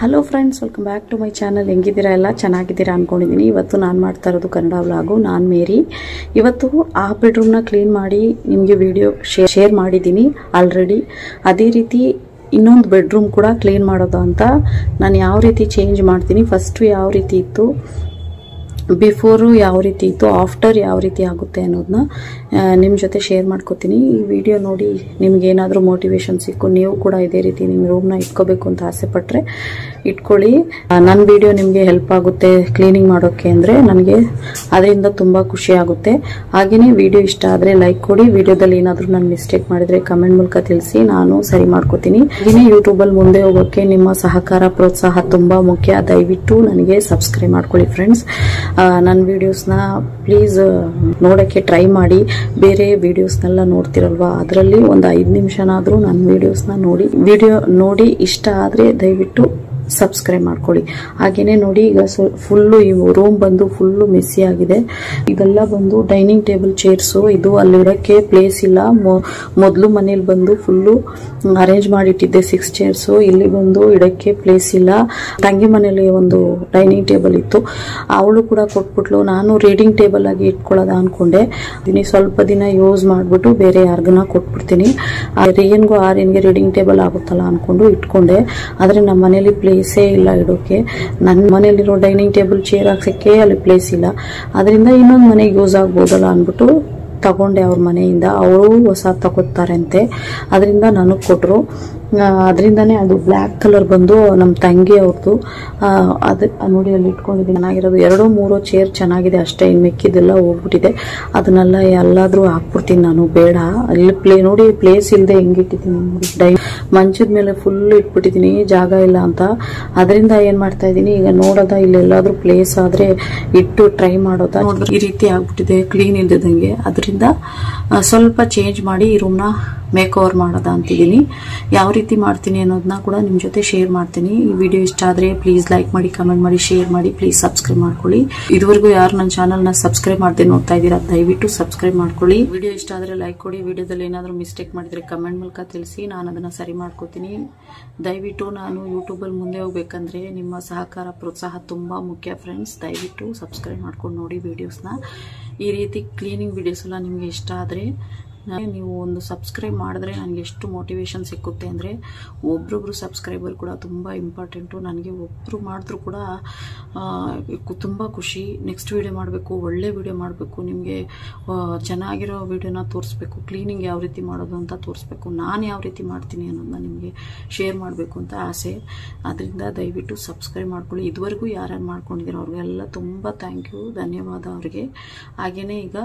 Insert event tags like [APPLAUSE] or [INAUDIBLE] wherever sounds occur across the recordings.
Hello friends welcome back to my channel ಹೆಂಗಿದ್ದೀರಾ ಎಲ್ಲ? ಚೆನ್ನಾಗಿದ್ದೀರಾ ಅಂದ್ಕೊಂಡಿದ್ದೀನಿ ಇವತ್ತು ನಾನು ಮಾಡ್ತಾ ಇರೋದು ಕನ್ನಡ ವ್ಲಾಗು ನಾನು ಮೇರಿ. ಇವತ್ತು ಆ ಬೆಡ್ರೂಮ್ನ ಕ್ಲೀನ್ ಮಾಡಿ ನಿಮಗೆ ವಿಡಿಯೋ ಶೇರ್ ಶೇರ್ ಮಾಡಿದ್ದೀನಿ ಆಲ್ರೆಡಿ ಅದೇ ರೀತಿ ಇನ್ನೊಂದು ಬೆಡ್ರೂಮ್ ಕೂಡ ಕ್ಲೀನ್ ಮಾಡೋದು ಅಂತ ನಾನು ಯಾವ ರೀತಿ ಚೇಂಜ್ ಮಾಡ್ತೀನಿ? ಫಸ್ಟು ಯಾವ ರೀತಿ ಇತ್ತು? ಬಿಫೋರು ಯಾವ ರೀತಿ ಇತ್ತು, ಆಫ್ಟರ್ ಯಾವ ರೀತಿ ಆಗುತ್ತೆ ಅನ್ನೋದನ್ನ ನಿಮ್ಮ ಜೊತೆ ಶೇರ್ ಮಾಡ್ಕೋತೀನಿ. ಈ ವಿಡಿಯೋ ನೋಡಿ ನಿಮ್ಗೆ ಏನಾದರೂ ಮೋಟಿವೇಶನ್ ಸಿಕ್ಕು, ನೀವು ಕೂಡ ಇದೇ ರೀತಿ ನಿಮ್ಮ ರೂಮ್ನ ಇಟ್ಕೋಬೇಕು ಅಂತ ಆಸೆ ಪಟ್ಟರೆ ಇಟ್ಕೊಳ್ಳಿ. ನನ್ನ ವಿಡಿಯೋ ನಿಮಗೆ ಹೆಲ್ಪ್ ಆಗುತ್ತೆ ಕ್ಲೀನಿಂಗ್ ಮಾಡೋಕ್ಕೆ ಅಂದರೆ ನನಗೆ ಅದರಿಂದ ತುಂಬ ಖುಷಿ ಆಗುತ್ತೆ. ಹಾಗೆಯೇ ವಿಡಿಯೋ ಇಷ್ಟ ಆದರೆ ಲೈಕ್ ಕೊಡಿ. ವಿಡಿಯೋದಲ್ಲಿ ಏನಾದರೂ ನಾನು ಮಿಸ್ಟೇಕ್ ಮಾಡಿದರೆ ಕಮೆಂಟ್ ಮೂಲಕ ತಿಳಿಸಿ, ನಾನು ಸರಿ ಮಾಡ್ಕೋತೀನಿ. ಹಾಗೆಯೇ ಯೂಟ್ಯೂಬಲ್ಲಿ ಮುಂದೆ ಹೋಗೋಕ್ಕೆ ನಿಮ್ಮ ಸಹಕಾರ, ಪ್ರೋತ್ಸಾಹ ತುಂಬ ಮುಖ್ಯ. ದಯವಿಟ್ಟು ನನಗೆ ಸಬ್ಸ್ಕ್ರೈಬ್ ಮಾಡ್ಕೊಳ್ಳಿ ಫ್ರೆಂಡ್ಸ್ ನನ್ನ ವಿಡಿಯೋಸ್ನ ಪ್ಲೀಸ್ ನೋಡೋಕ್ಕೆ ಟ್ರೈ ಮಾಡಿ. ಬೇರೆ ವಿಡಿಯೋಸ್ನೆಲ್ಲ ನೋಡ್ತಿರಲ್ವಾ? ಅದರಲ್ಲಿ ಒಂದು ಐದು ನಿಮಿಷನಾದರೂ ನನ್ನ ವಿಡಿಯೋಸ್ನ ನೋಡಿ. ವಿಡಿಯೋ ನೋಡಿ ಇಷ್ಟ ಆದರೆ ದಯವಿಟ್ಟು ಸಬ್ಸ್ಕ್ರೈಬ್ ಮಾಡ್ಕೊಳ್ಳಿ. ಹಾಗೇನೆ ನೋಡಿ, ಈಗ ಫುಲ್ಲು ಈ ರೂಮ್ ಬಂದು ಫುಲ್ಲು ಮೆಸ್ಸಿ ಆಗಿದೆ. ಇದೆಲ್ಲ ಬಂದು ಡೈನಿಂಗ್ ಟೇಬಲ್ ಚೇರ್ಸು ಇದು ಅಲ್ಲಿರೋಕ್ಕೆ ಪ್ಲೇಸ್ ಇಲ್ಲ. ಮೊದಲು ಮನೇಲಿ ಬಂದು ಫುಲ್ಲು ಅರೇಂಜ್ ಮಾಡಿಟ್ಟಿದ್ದೆ ಸಿಕ್ಸ್ ಚೇರ್ಸು ಇಲ್ಲಿ ಬಂದು ಇಡಕ್ಕೆ ಪ್ಲೇಸ್ ಇಲ್ಲ. ತಂಗಿ ಮನೇಲಿ ಒಂದು ಡೈನಿಂಗ್ ಟೇಬಲ್ ಇತ್ತು. ಅವಳು ಕೂಡ ಕೊಟ್ಬಿಟ್ಲು. ನಾನು ರೀಡಿಂಗ್ ಟೇಬಲ್ ಆಗಿ ಇಟ್ಕೊಳ್ಳೋದ ಅನ್ಕೊಂಡೆ. ಸ್ವಲ್ಪ ದಿನ ಯೂಸ್ ಮಾಡಿಬಿಟ್ಟು ಬೇರೆ ಯಾರಿಗನ ಕೊಟ್ಬಿಡ್ತೀನಿ. ರಿಯನ್ಗೂ ಆರ್ಯನ್ಗೆ ರೀಡಿಂಗ್ ಟೇಬಲ್ ಆಗುತ್ತಲ್ಲ ಅನ್ಕೊಂಡು ಇಟ್ಕೊಂಡೆ. ಆದರೆ ನಮ್ಮ ಮನೇಲಿ ಪ್ಲೇಸೇ ಇಲ್ಲ ಇಡೋಕೆ. ನನ್ನ ಮನೆಯಲ್ಲಿರೋ ಡೈನಿಂಗ್ ಟೇಬಲ್ ಚೇರ್ ಹಾಕ್ಸೋಕ್ಕೆ ಅಲ್ಲಿ ಪ್ಲೇಸ್ ಇಲ್ಲ. ಅದರಿಂದ ಇನ್ನೊಂದು ಮನೆಗೆ ಯೂಸ್ ಆಗ್ಬೋದಲ್ಲ ಅಂದ್ಬಿಟ್ಟು ತಗೊಂಡೆ ಅವ್ರ ಮನೆಯಿಂದ. ಅವರು ಹೊಸ ತಗೋತಾರಂತೆ ಅದರಿಂದ ನನಗೆ ಕೊಟ್ಟರು ಅದರಿಂದನೇ ಅದು ಬ್ಲ್ಯಾಕ್ ಕಲರ್ ಬಂದು ನಮ್ಮ ತಂಗಿ ಅವ್ರದ್ದು ಅದು, ನೋಡಿ ಅಲ್ಲಿ ಇಟ್ಕೊಂಡಿದ್ದೆ ಚೆನ್ನಾಗಿರೋದು. ಎರಡೋ ಮೂರೋ ಚೇರ್ ಚೆನ್ನಾಗಿದೆ ಅಷ್ಟೇ. ಇನ್ನು ಮಿಕ್ಕಿದೆಲ್ಲ ಹೋಗ್ಬಿಟ್ಟಿದೆ. ಅದನ್ನೆಲ್ಲ ಎಲ್ಲಾದರೂ ಹಾಕ್ಬಿಡ್ತೀನಿ ನಾನು. ಬೇಡ. ಅಲ್ಲಿ ಪ್ಲೇ, ನೋಡಿ ಪ್ಲೇಸ್ ಇಲ್ಲದೆ ಹೆಂಗಿಟ್ಟಿದ್ದೀನಿ ನೋಡಿ ಡೈ ಮಂಚದ ಮೇಲೆ ಫುಲ್ ಇಟ್ಬಿಟ್ಟಿದ್ದೀನಿ, ಜಾಗ ಇಲ್ಲ ಅಂತ. ಅದರಿಂದ ಏನು ಮಾಡ್ತಾ ಇದೀನಿ ಈಗ ನೋಡೋದ, ಇಲ್ಲಿ ಎಲ್ಲಾದ್ರೂ ಪ್ಲೇಸ್ ಆದರೆ ಇಟ್ಟು ಟ್ರೈ ಮಾಡೋದ, ಈ ರೀತಿ ಆಗ್ಬಿಟ್ಟಿದೆ ಕ್ಲೀನ್ ಇಲ್ದಿದಂಗೆ ಅದರಿಂದ ಸ್ವಲ್ಪ ಚೇಂಜ್ ಮಾಡಿ ಈ ರೂಮ್ನ ಮೇಕ್ ಓವರ್ ಮಾಡೋದ ಅಂತಿದ್ದೀನಿ. ಯಾವ ರೀತಿ ಮಾಡ್ತೀನಿ ಅನ್ನೋದನ್ನ ಕೂಡ ನಿಮ್ಮ ಜೊತೆ ಶೇರ್ ಮಾಡ್ತೀನಿ. ಈ ವಿಡಿಯೋ ಇಷ್ಟ ಆದರೆ ಪ್ಲೀಸ್ ಲೈಕ್ ಮಾಡಿ ಕಮೆಂಟ್ ಮಾಡಿ ಶೇರ್ ಮಾಡಿ ಪ್ಲೀಸ್ ಸಬ್ಸ್ಕ್ರೈಬ್ ಮಾಡ್ಕೊಳ್ಳಿ. ಇದುವರೆಗೂ ಯಾರು ನನ್ನ ಚಾನಲ್ನ ಸಬ್ಸ್ಕ್ರೈಬ್ ಮಾಡದೆ ನೋಡ್ತಾ ಇದ್ದೀರಾ, ದಯವಿಟ್ಟು ಸಬ್ಸ್ಕ್ರೈಬ್ ಮಾಡ್ಕೊಳ್ಳಿ. ವಿಡಿಯೋ ಇಷ್ಟ ಆದರೆ ಲೈಕ್ ಕೊಡಿ. ವಿಡಿಯೋದಲ್ಲಿ ಏನಾದರೂ ಮಿಸ್ಟೇಕ್ ಮಾಡಿದ್ರೆ ಕಮೆಂಟ್ ಮೂಲಕ ತಿಳಿಸಿ. ನಾನು ಅದನ್ನು ಸರಿ ಮಾಡ್ಕೋತೀನಿ. ದಯವಿಟ್ಟು ನಾನು ಯೂಟ್ಯೂಬಲ್ಲಿ ಮುಂದೆ ಹೋಗ್ಬೇಕಂದ್ರೆ ನಿಮ್ಮ ಸಹಕಾರ ಪ್ರೋತ್ಸಾಹ ತುಂಬ ಮುಖ್ಯ ಫ್ರೆಂಡ್ಸ್ ದಯವಿಟ್ಟು ಸಬ್ಸ್ಕ್ರೈಬ್ ಮಾಡ್ಕೊಂಡು ನೋಡಿ ವೀಡಿಯೋಸ್ನ ಈ ರೀತಿ ಕ್ಲೀನಿಂಗ್ ವೀಡಿಯೋಸ್ ಎಲ್ಲ ನಿಮಗೆ ಇಷ್ಟ ಆದರೆ ನೀವು ಒಂದು ಸಬ್ಸ್ಕ್ರೈಬ್ ಮಾಡಿದ್ರೆ ನನಗೆ ಎಷ್ಟು ಮೋಟಿವೇಶನ್ ಸಿಕ್ಕುತ್ತೆ ಅಂದರೆ ಒಬ್ರೊಬ್ರು ಸಬ್ಸ್ಕ್ರೈಬರ್ ಕೂಡ ತುಂಬ ಇಂಪಾರ್ಟೆಂಟು ನನಗೆ ಒಬ್ಬರು ಮಾಡಿದ್ರು ಕೂಡ ತುಂಬ ಖುಷಿ. ನೆಕ್ಸ್ಟ್ ವೀಡಿಯೋ ಮಾಡಬೇಕು, ಒಳ್ಳೆ ವಿಡಿಯೋ ಮಾಡಬೇಕು, ನಿಮಗೆ ಚೆನ್ನಾಗಿರೋ ವೀಡಿಯೋನ ತೋರಿಸ್ಬೇಕು ಕ್ಲೀನಿಂಗ್ ಯಾವ ರೀತಿ ಮಾಡೋದು ಅಂತ ತೋರಿಸ್ಬೇಕು, ನಾನು ಯಾವ ರೀತಿ ಮಾಡ್ತೀನಿ ಅನ್ನೋದನ್ನ ನಿಮಗೆ ಶೇರ್ ಮಾಡಬೇಕು ಅಂತ ಆಸೆ. ಅದರಿಂದ ದಯವಿಟ್ಟು ಸಬ್ಸ್ಕ್ರೈಬ್ ಮಾಡ್ಕೊಳ್ಳಿ. ಇದುವರೆಗೂ ಯಾರ್ಯಾರು ಮಾಡ್ಕೊಂಡಿದ್ದೀರೋ ಅವ್ರಿಗೆಲ್ಲ ತುಂಬ ಥ್ಯಾಂಕ್ ಯು ಧನ್ಯವಾದ ಅವ್ರಿಗೆ. ಹಾಗೆಯೇ ಈಗ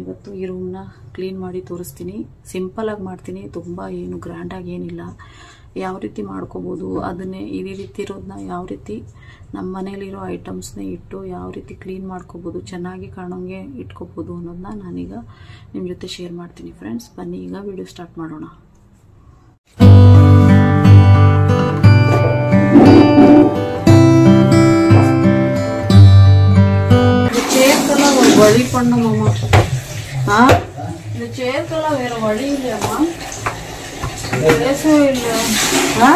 ಇವತ್ತು ಈ ರೂಮ್ನ ಕ್ಲೀನ್ ಮಾಡಿ ತೋರಿಸ್ತೀನಿ. ಸಿಂಪಲಾಗಿ ಮಾಡ್ತೀನಿ. ತುಂಬ ಏನು ಗ್ರ್ಯಾಂಡಾಗಿ ಏನಿಲ್ಲ. ಯಾವ ರೀತಿ ಮಾಡ್ಕೋಬೋದು, ಅದನ್ನೇ ಇದೇ ರೀತಿ ಇರೋದನ್ನ ಯಾವ ರೀತಿ ನಮ್ಮ ಮನೇಲಿರೋ ಐಟಮ್ಸ್ನೇ ಇಟ್ಟು ಯಾವ ರೀತಿ ಕ್ಲೀನ್ ಮಾಡ್ಕೋಬೋದು, ಚೆನ್ನಾಗಿ ಕಾಣೋಂಗೆ ಇಟ್ಕೋಬೋದು ಅನ್ನೋದನ್ನ ನಾನೀಗ ನಿಮ್ಮ ಜೊತೆ ಶೇರ್ ಮಾಡ್ತೀನಿ ಫ್ರೆಂಡ್ಸ್ ಬನ್ನಿ, ಈಗ ವಿಡಿಯೋ ಸ್ಟಾರ್ಟ್ ಮಾಡೋಣ. வழி பண்ணுமாம்மா ஆ? இந்த சேர்க்கெல்லாம் வேற வழி இல்லையாம்மா. பேசவே இல்லை ஆ?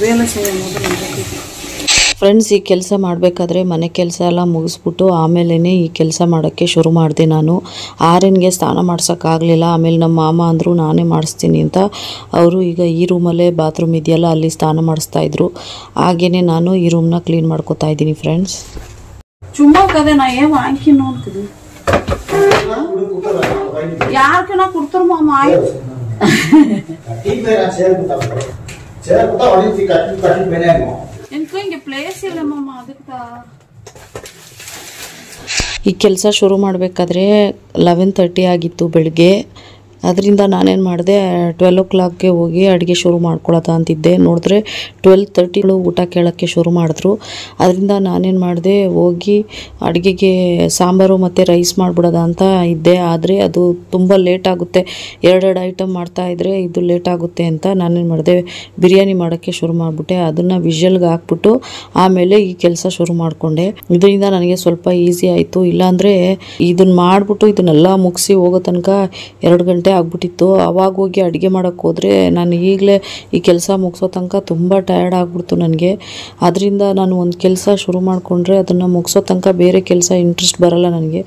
வேலை செய்யும் போது நம்ம ಫ್ರೆಂಡ್ಸ್ ಈ ಕೆಲಸ ಮಾಡಬೇಕಾದ್ರೆ ಮನೆ ಕೆಲಸ ಎಲ್ಲ ಮುಗಿಸ್ಬಿಟ್ಟು ಆಮೇಲೇ ಈ ಕೆಲಸ ಮಾಡೋಕ್ಕೆ ಶುರು ಮಾಡಿದೆ ನಾನು. ಆರಿನ್ಗೆ ಸ್ನಾನ ಮಾಡ್ಸೋಕ್ಕಾಗಲಿಲ್ಲ ಆಮೇಲೆ ನಮ್ಮ ಮಾಮ ಅಂದರು ನಾನೇ ಮಾಡಿಸ್ತೀನಿ ಅಂತ ಅವರು ಈಗ ಈ ರೂಮಲ್ಲೇ ಬಾತ್ರೂಮ್ ಇದೆಯಲ್ಲ ಅಲ್ಲಿ ಸ್ನಾನ ಮಾಡಿಸ್ತಾ ಇದ್ರು. ಹಾಗೇ ನಾನು ಈ ರೂಮ್ನ ಕ್ಲೀನ್ ಮಾಡ್ಕೋತಾ ಇದ್ದೀನಿ ಫ್ರೆಂಡ್ಸ್ ಯಾರ್ಕನ ಕೊಡ್ತಾರ ಮಾಮ ಆಯ್ತು [LAUGHS] ನಿಂತ್ಕೊ ಹಿಂಗೆ ಪ್ಲೇಸ್ ಇಲ್ಲ ಮಮ್ಮ ಅದಕ್ಕೆ ಈ ಕೆಲಸ ಶುರು ಮಾಡಬೇಕಾದ್ರೆ ಲೆವೆನ್ ತರ್ಟಿ ಆಗಿತ್ತು ಬೆಳಗ್ಗೆ. ಅದರಿಂದ ನಾನೇನು ಮಾಡಿದೆ ಟ್ವೆಲ್ ಓ ಕ್ಲಾಕ್ಗೆ ಹೋಗಿ ಅಡುಗೆ ಶುರು ಮಾಡ್ಕೊಳ್ಳೋದ ಅಂತಿದ್ದೆ. ನೋಡಿದ್ರೆ ಟ್ವೆಲ್ ತರ್ಟಿಗಳು ಊಟ ಕೇಳೋಕ್ಕೆ ಶುರು ಮಾಡಿದ್ರು. ಅದರಿಂದ ನಾನೇನು ಮಾಡಿದೆ, ಹೋಗಿ ಅಡುಗೆಗೆ ಸಾಂಬಾರು ಮತ್ತು ರೈಸ್ ಮಾಡಿಬಿಡೋದ ಅಂತ ಇದ್ದೆ. ಆದರೆ ಅದು ತುಂಬ ಲೇಟ್ ಆಗುತ್ತೆ. ಎರಡೆರಡು ಐಟಮ್ ಮಾಡ್ತಾ ಇದ್ದರೆ ಇದು ಲೇಟ್ ಆಗುತ್ತೆ ಅಂತ ನಾನೇನು ಮಾಡಿದೆ, ಬಿರಿಯಾನಿ ಮಾಡೋಕ್ಕೆ ಶುರು ಮಾಡಿಬಿಟ್ಟೆ. ಅದನ್ನು ವಿಷಲ್ಗೆ ಹಾಕ್ಬಿಟ್ಟು ಆಮೇಲೆ ಈ ಕೆಲಸ ಶುರು ಮಾಡಿಕೊಂಡೆ. ಇದರಿಂದ ನನಗೆ ಸ್ವಲ್ಪ ಈಸಿ ಆಯಿತು. ಇಲ್ಲಾಂದರೆ ಇದನ್ನು ಮಾಡಿಬಿಟ್ಟು ಇದನ್ನೆಲ್ಲ ಮುಗಿಸಿ ಹೋಗೋ ತನಕ ಎರಡು ಗಂಟೆ ಆಗ್ಬಿಟ್ಟಿತ್ತು. ಅವಾಗ ಹೋಗಿ ಅಡುಗೆ ಮಾಡೋಕ್ಕೆ ಹೋದರೆ ನಾನು ಈಗಲೇ ಈ ಕೆಲಸ ಮುಗಿಸೋ ತನಕ ತುಂಬ ಟಯರ್ಡ್ ಆಗಿಬಿಡ್ತು ನನಗೆ. ಅದರಿಂದ ನಾನು ಒಂದು ಕೆಲಸ ಶುರು ಮಾಡಿಕೊಂಡ್ರೆ ಅದನ್ನು ಮುಗಿಸೋ ತನಕ ಬೇರೆ ಕೆಲಸ ಇಂಟ್ರೆಸ್ಟ್ ಬರಲ್ಲ ನನಗೆ.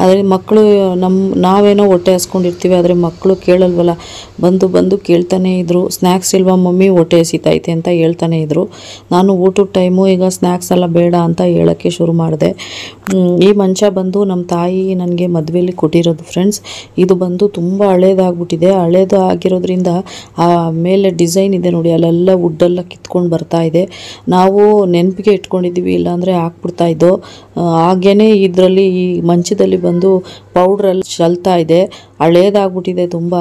ಆದರೆ ಮಕ್ಕಳು ನಮ್ಮ ನಾವೇನೋ ಹೊಟ್ಟೆ ಹಸ್ಕೊಂಡಿರ್ತೀವಿ, ಆದರೆ ಮಕ್ಕಳು ಕೇಳಲ್ವಲ್ಲ. ಬಂದು ಬಂದು ಕೇಳ್ತಾನೆ ಇದ್ರು. ಸ್ನ್ಯಾಕ್ಸ್ ಇಲ್ವಾ ಮಮ್ಮಿ? ಹೊಟ್ಟೆ ಹಸಿತೈತೆ ಅಂತ ಹೇಳ್ತಾನೆ ಇದ್ರು. ನಾನು ಊಟದ ಟೈಮು ಈಗ ಸ್ನ್ಯಾಕ್ಸ್ ಎಲ್ಲ ಬೇಡ ಅಂತ ಹೇಳೋಕ್ಕೆ ಶುರು ಮಾಡಿದೆ. ಈ ಮಂಚ ಬಂದು ನಮ್ಮ ತಾಯಿ ನನಗೆ ಮದುವೆಯಲ್ಲಿ ಕೊಟ್ಟಿರೋದು ಫ್ರೆಂಡ್ಸ್ ಇದು ಬಂದು ತುಂಬ ಹಳೇದಾಗ್ಬಿಟ್ಟಿದೆ ಹಳೇದು ಆಗಿರೋದ್ರಿಂದ ಆ ಮೇಲೆ ಡಿಸೈನ್ ಇದೆ ನೋಡಿ, ಅಲ್ಲೆಲ್ಲ ವುಡ್ಡೆಲ್ಲ ಕಿತ್ಕೊಂಡು ಬರ್ತಾ ಇದೆ. ನಾವು ನೆನಪಿಗೆ ಇಟ್ಕೊಂಡಿದ್ದೀವಿ, ಇಲ್ಲಾಂದರೆ ಹಾಕ್ಬಿಡ್ತಾ ಇದ್ದೋ ಹಾಗೇ ಇದರಲ್ಲಿ ಈ ಮಂಚದಲ್ಲಿ ಬಂದು ಪೌಡ್ರೆಲ್ಲ ಚಲ್ತಾ ಇದೆ. ಹಳೇದಾಗ್ಬಿಟ್ಟಿದೆ ತುಂಬ.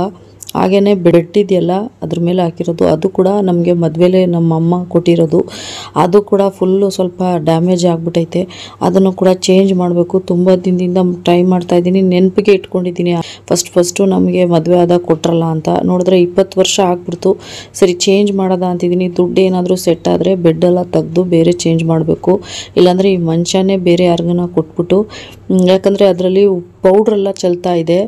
ಹಾಗೆಯೇ ಬೆಟ್ಟಿದೆಯಲ್ಲ ಅದ್ರ ಮೇಲೆ ಹಾಕಿರೋದು. ಅದು ಕೂಡ ನಮಗೆ ಮದುವೆಲೇ ನಮ್ಮ ಅಮ್ಮ ಕೊಟ್ಟಿರೋದು. ಅದು ಕೂಡ ಫುಲ್ಲು ಸ್ವಲ್ಪ ಡ್ಯಾಮೇಜ್ ಆಗಿಬಿಟ್ಟೈತೆ ಅದನ್ನು ಕೂಡ ಚೇಂಜ್ ಮಾಡಬೇಕು. ತುಂಬ ದಿನದಿಂದ ಟ್ರೈ ಮಾಡ್ತಾ ಇದ್ದೀನಿ. ನೆನಪಿಗೆ ಇಟ್ಕೊಂಡಿದ್ದೀನಿ. ಫಸ್ಟ್ ಫಸ್ಟು ನಮಗೆ ಮದುವೆ ಆದ ಕೊಟ್ರಲ್ಲ ಅಂತ. ನೋಡಿದ್ರೆ ಇಪ್ಪತ್ತು ವರ್ಷ ಆಗ್ಬಿಡ್ತು. ಸರಿ ಚೇಂಜ್ ಮಾಡೋದ ಅಂತಿದ್ದೀನಿ. ದುಡ್ಡು ಏನಾದರೂ ಸೆಟ್ ಆದರೆ ಬೆಡ್ಡೆಲ್ಲ ತೆಗೆದು ಬೇರೆ ಚೇಂಜ್ ಮಾಡಬೇಕು. ಇಲ್ಲಾಂದರೆ ಈ ಮಂಚನೇ ಬೇರೆ ಯಾರಿಗನ ಕೊಟ್ಬಿಟ್ಟು ಯಾಕಂದರೆ ಅದರಲ್ಲಿ ಪೌಡ್ರೆಲ್ಲ ಚೆಲ್ತಾ ಇದೆ.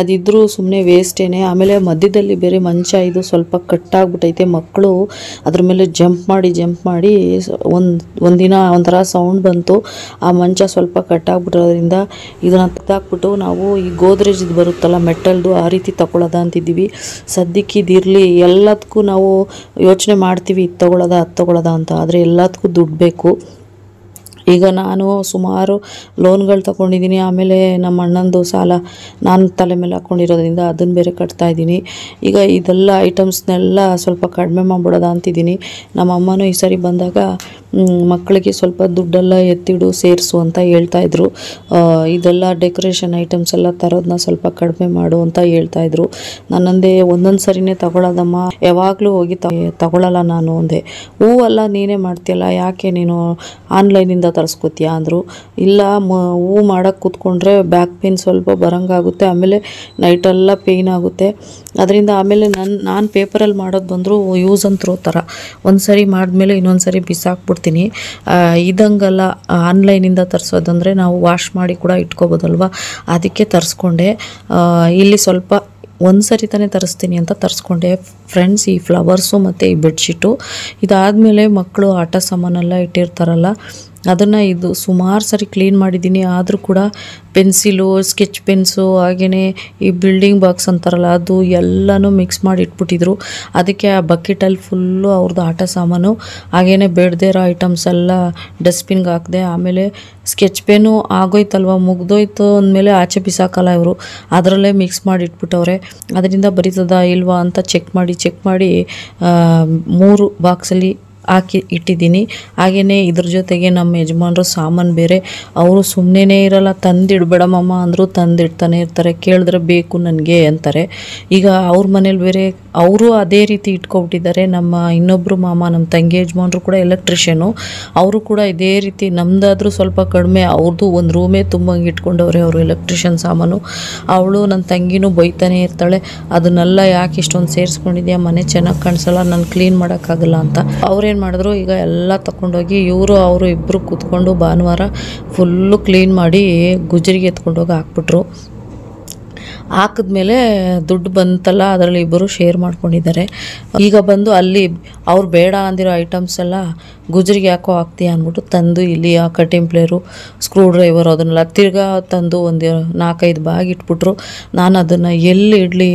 ಅದಿದ್ರೂ ಸುಮ್ಮನೆ ವೇಸ್ಟೇನೆ ಆಮೇಲೆ ಮಧ್ಯದಲ್ಲಿ ಬೇರೆ ಮಂಚ ಇದು ಸ್ವಲ್ಪ ಕಟ್ಟಾಗ್ಬಿಟ್ಟೈತೆ ಮಕ್ಕಳು ಅದ್ರ ಮೇಲೆ ಜಂಪ್ ಮಾಡಿ ಜಂಪ್ ಮಾಡಿ ಒಂದು ಒಂದಿನ ಒಂಥರ ಸೌಂಡ್ ಬಂತು. ಆ ಮಂಚ ಸ್ವಲ್ಪ ಕಟ್ಟಾಗ್ಬಿಟ್ಟಿರೋದ್ರಿಂದ ಇದನ್ನು ತೆಗ್ದಾಕ್ಬಿಟ್ಟು ನಾವು ಈ ಗೋದ್ರೇಜ್ ಇದು ಬರುತ್ತಲ್ಲ ಮೆಟಲ್ದು ಆ ರೀತಿ ತಗೊಳ್ಳೋದ ಅಂತಿದ್ದೀವಿ. ಸದ್ಯಕ್ಕೆ ಇದಿರಲಿ. ಎಲ್ಲದಕ್ಕೂ ನಾವು ಯೋಚನೆ ಮಾಡ್ತೀವಿ, ಇದು ತಗೊಳ್ಳೋದ ಅದು ತಗೊಳ್ಳೋದ ಅಂತ. ಆದರೆ ಎಲ್ಲದಕ್ಕೂ ದುಡ್ಡು ಬೇಕು. ಈಗ ನಾನು ಸುಮಾರು ಲೋನ್ಗಳು ತಗೊಂಡಿದ್ದೀನಿ, ಆಮೇಲೆ ನಮ್ಮ ಅಣ್ಣಂದು ಸಾಲ ನಾನು ತಲೆ ಮೇಲೆ ಹಾಕ್ಕೊಂಡಿರೋದ್ರಿಂದ ಅದನ್ನು ಬೇರೆ ಕಟ್ತಾ ಇದ್ದೀನಿ. ಈಗ ಇದೆಲ್ಲ ಐಟಮ್ಸ್ನೆಲ್ಲ ಸ್ವಲ್ಪ ಕಡಿಮೆ ಮಾಡಿಬಿಡೋದ ಅಂತಿದ್ದೀನಿ. ನಮ್ಮ ಅಮ್ಮನೂ ಈ ಸರಿ ಬಂದಾಗ ಮಕ್ಕಳಿಗೆ ಸ್ವಲ್ಪ ದುಡ್ಡೆಲ್ಲ ಎತ್ತಿಡು ಸೇರಿಸು ಅಂತ ಹೇಳ್ತಾಯಿದ್ರು ಇದೆಲ್ಲ ಡೆಕೋರೇಷನ್ ಐಟಮ್ಸ್ ಎಲ್ಲ ತರೋದನ್ನ ಸ್ವಲ್ಪ ಕಡಿಮೆ ಮಾಡು ಅಂತ ಹೇಳ್ತಾಯಿದ್ರು ನನ್ನಂದೇ ನಾನಂದೆ ಒಂದೊಂದು ಸರಿನೇ ತಗೊಳ್ಳೋದಮ್ಮ ಯಾವಾಗಲೂ ಹೋಗಿ ತಗೊಳ್ಳಲ್ಲ ನಾನು ಒಂದೇ ಹೂವೆಲ್ಲ ನೀನೇ ಮಾಡ್ತೀಯಲ್ಲ, ಯಾಕೆ ನೀನು ಆನ್ಲೈನಿಂದ ತರಿಸ್ಕೊತೀಯಾ ಅಂದರು. ಇಲ್ಲ, ಮ, ಹೂ ಮಾಡೋಕ್ಕೆ ಕೂತ್ಕೊಂಡ್ರೆ ಬ್ಯಾಕ್ ಪೇನ್ ಸ್ವಲ್ಪ ಬರೋಂಗಾಗುತ್ತೆ, ಆಮೇಲೆ ನೈಟೆಲ್ಲ ಪೇಯ್ನ್ ಆಗುತ್ತೆ. ಅದರಿಂದ ಆಮೇಲೆ ನನ್ನ ನಾನು ಪೇಪರಲ್ಲಿ ಮಾಡೋದು ಬಂದರೂ ಯೂಸ್ ಅಂತ ತ್ರೋ. ಥರ ಒಂದು ಸರಿ ಮಾಡಿದ್ಮೇಲೆ ಇನ್ನೊಂದು ಸರಿ ಬಿಸಾಕ್ಬಿಡ್ತೀನಿ ಇದಂಗಲ್ಲ ಆನ್ಲೈನಿಂದ ತರಿಸೋದಂದರೆ ನಾವು ವಾಶ್ ಮಾಡಿ ಕೂಡ ಇಟ್ಕೋಬೋದಲ್ವ? ಅದಕ್ಕೆ ತರಿಸ್ಕೊಂಡೆ. ಇಲ್ಲಿ ಸ್ವಲ್ಪ ಒಂದು ಸರಿ ತಾನೇ ತರಿಸ್ತೀನಿ ಅಂತ ತರಿಸ್ಕೊಂಡೆ. ಫ್ರೆಂಡ್ಸ್ ಈ ಫ್ಲವರ್ಸು ಮತ್ತು ಈ ಬೆಡ್ಶೀಟು ಇದಾದಮೇಲೆ ಮಕ್ಕಳು ಆಟ ಸಾಮಾನೆಲ್ಲ ಇಟ್ಟಿರ್ತಾರಲ್ಲ ಅದನ್ನು ಇದು ಸುಮಾರು ಸರಿ ಕ್ಲೀನ್ ಮಾಡಿದ್ದೀನಿ. ಆದರೂ ಕೂಡ ಪೆನ್ಸಿಲು ಸ್ಕೆಚ್ ಪೆನ್ಸು ಹಾಗೆಯೇ ಈ ಬಿಲ್ಡಿಂಗ್ ಬಾಕ್ಸ್ ಅಂತಾರಲ್ಲ, ಅದು ಎಲ್ಲನೂ ಮಿಕ್ಸ್ ಮಾಡಿ ಇಟ್ಬಿಟ್ಟಿದ್ರು. ಅದಕ್ಕೆ ಆ ಬಕೆಟಲ್ಲಿ ಫುಲ್ಲು ಅವ್ರದ್ದು ಆಟ ಸಾಮಾನು ಹಾಗೆಯೇ ಬೇಡದೇ ಇರೋ ಐಟಮ್ಸ್ ಎಲ್ಲ ಡಸ್ಟ್ಬಿನ್ಗೆ ಹಾಕಿದೆ, ಆಮೇಲೆ ಸ್ಕೆಚ್ ಪೆನ್ನು ಆಗೋಯ್ತಲ್ವ, ಮುಗ್ದೋಯ್ತು ಅಂದಮೇಲೆ ಆಚೆ ಬಿಸಾಕಲ್ಲ ಇವರು. ಅದರಲ್ಲೇ ಮಿಕ್ಸ್ ಮಾಡಿ ಇಟ್ಬಿಟ್ಟವ್ರೆ. ಅದರಿಂದ ಬರೀತದ ಇಲ್ವಾ ಅಂತ ಚೆಕ್ ಮಾಡಿ ಚೆಕ್ ಮಾಡಿ ಮೂರು ಬಾಕ್ಸಲ್ಲಿ ಹಾಕಿ ಇಟ್ಟಿದ್ದೀನಿ. ಹಾಗೆಯೇ ಇದ್ರ ಜೊತೆಗೆ ನಮ್ಮ ಯಜಮಾನ್ರು ಸಾಮಾನು ಬೇರೆ. ಅವರು ಸುಮ್ಮನೆ ಇರಲ್ಲ, ತಂದಿಡ್ಬೇಡ ಮಮ್ಮ ಅಂದರು ತಂದಿಡ್ತಾನೆ ಇರ್ತಾರೆ. ಕೇಳಿದ್ರೆ ಬೇಕು ನನಗೆ ಅಂತಾರೆ. ಈಗ ಅವ್ರ ಮನೇಲಿ ಬೇರೆ ಅವರು ಅದೇ ರೀತಿ ಇಟ್ಕೊಬಿಟ್ಟಿದ್ದಾರೆ. ನಮ್ಮ ಇನ್ನೊಬ್ಬರು ಮಾಮ, ನಮ್ಮ ತಂಗಿ ಯಜಮಾನ್ರು ಕೂಡ ಎಲೆಕ್ಟ್ರಿಷಿಯನು. ಅವರು ಕೂಡ ಇದೇ ರೀತಿ ನಮ್ಮದಾದರೂ ಸ್ವಲ್ಪ ಕಡಿಮೆ ಅವ್ರದ್ದು ಒಂದು ರೂಮೇ ತುಂಬಂಗೆ ಇಟ್ಕೊಂಡವ್ರೆ ಅವರು ಎಲೆಕ್ಟ್ರಿಷಿಯನ್ ಸಾಮಾನು. ಅವಳು ನನ್ನ ತಂಗಿನೂ ಬೈತಾನೆ ಇರ್ತಾಳೆ. ಅದನ್ನೆಲ್ಲ ಯಾಕೆ ಇಷ್ಟೊಂದು ಸೇರಿಸ್ಕೊಂಡಿದ್ಯಾ? ಮನೆ ಚೆನ್ನಾಗಿ ಕಾಣಿಸಲ್ಲ, ನಾನು ಕ್ಲೀನ್ ಮಾಡೋಕ್ಕಾಗಲ್ಲ ಅಂತ. ಅವ್ರೇನು ಮಾಡಿದ್ರು, ಈಗ ಎಲ್ಲ ತಗೊಂಡೋಗಿ ಇವರು, ಅವರು ಇಬ್ಬರು ಕೂತ್ಕೊಂಡು ಭಾನುವಾರ ಫುಲ್ಲು ಕ್ಲೀನ್ ಮಾಡಿ ಗುಜರಿಗೆ ಎತ್ಕೊಂಡೋಗಿ ಹಾಕ್ಬಿಟ್ರು. ಹಾಕಿದ್ಮೇಲೆ ದುಡ್ಡು ಬಂತಲ್ಲ, ಅದರಲ್ಲಿ ಇಬ್ಬರು ಶೇರ್ ಮಾಡ್ಕೊಂಡಿದ್ದಾರೆ. ಈಗ ಬಂದು ಅಲ್ಲಿ ಅವ್ರು ಬೇಡ ಅಂದಿರೋ ಐಟಮ್ಸ್ ಎಲ್ಲ ಗುಜರಿಗೆ ಯಾಕೋ ಹಾಕ್ತೀಯ ಅಂದ್ಬಿಟ್ಟು ತಂದು ಇಲ್ಲಿ ಆ ಕಟಿಂಗ್ ಪ್ಲೇರು ಸ್ಕ್ರೂ ಡ್ರೈವರ್ ಅದನ್ನೆಲ್ಲ ತಿರ್ಗಾ ತಂದು ಒಂದು ನಾಲ್ಕೈದು ಬ್ಯಾಗ್ ಇಟ್ಬಿಟ್ರು. ನಾನು ಅದನ್ನು ಎಲ್ಲಿ ಇಡಲಿ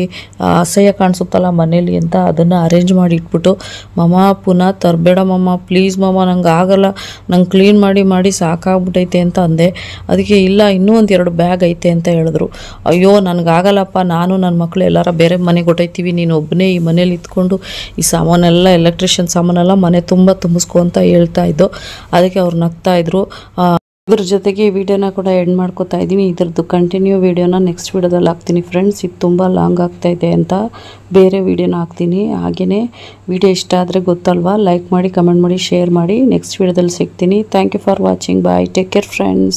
ಅಸಹ್ಯ ಕಾಣಿಸುತ್ತಲ್ಲ ಮನೇಲಿ ಅಂತ ಅದನ್ನು ಅರೇಂಜ್ ಮಾಡಿ ಇಟ್ಬಿಟ್ಟು ಮಮ್ಮ ಪುನಃ ತರಬೇಡ ಮಮ್ಮ ಪ್ಲೀಸ್ ಮಮ್ಮ ನಂಗೆ ಆಗಲ್ಲ, ನಂಗೆ ಕ್ಲೀನ್ ಮಾಡಿ ಮಾಡಿ ಸಾಕಾಗ್ಬಿಟ್ಟೈತೆ ಅಂತ ಅಂದೆ. ಅದಕ್ಕೆ, ಇಲ್ಲ, ಇನ್ನೂ ಒಂದು ಎರಡು ಬ್ಯಾಗ್ ಐತೆ ಅಂತ ಹೇಳಿದ್ರು. ಅಯ್ಯೋ ನನಗಾಗಲ್ಲಪ್ಪ ನಾನು ನನ್ನ ಮಕ್ಕಳು ಎಲ್ಲಾರ ಬೇರೆ ಮನೆಗೆ ಹೊಟ್ಟೈತೀವಿ ನೀನು ಒಬ್ಬನೇ ಈ ಮನೇಲಿ ಇದ್ಕೊಂಡು ಈ ಸಾಮಾನೆಲ್ಲ ಎಲೆಕ್ಟ್ರಿಷಿಯನ್ ಸಾಮಾನೆಲ್ಲ ಮನೆ ತುಂಬ ತುಂಬಿಸ್ಕೊ ಅಂತ ಹೇಳ್ತಾ ಇದ್ದು, ಅದಕ್ಕೆ ಅವ್ರು ನಗ್ತಾ ಇದ್ರು. ಇದ್ರ ಜೊತೆಗೆ ವಿಡಿಯೋನ ಕೂಡ ಎಂಡ್ ಮಾಡ್ಕೊತಾ ಇದ್ದೀನಿ. ಇದ್ರದ್ದು ಕಂಟಿನ್ಯೂ ವಿಡಿಯೋನ ನೆಕ್ಸ್ಟ್ ವಿಡಿಯೋದಲ್ಲಿ ಹಾಕ್ತೀನಿ ಫ್ರೆಂಡ್ಸ್ ಇದು ತುಂಬ ಲಾಂಗ್ ಆಗ್ತಾ ಇದೆ ಅಂತ ಬೇರೆ ವಿಡಿಯೋನ ಹಾಕ್ತೀನಿ. ಹಾಗೆಯೇ ವಿಡಿಯೋ ಇಷ್ಟ ಆದರೆ ಗೊತ್ತಲ್ವಾ ಲೈಕ್ ಮಾಡಿ ಕಮೆಂಟ್ ಮಾಡಿ ಶೇರ್ ಮಾಡಿ. ನೆಕ್ಸ್ಟ್ ವಿಡಿಯೋದಲ್ಲಿ ಸಿಗ್ತೀನಿ. Thank you for watching bye take care friends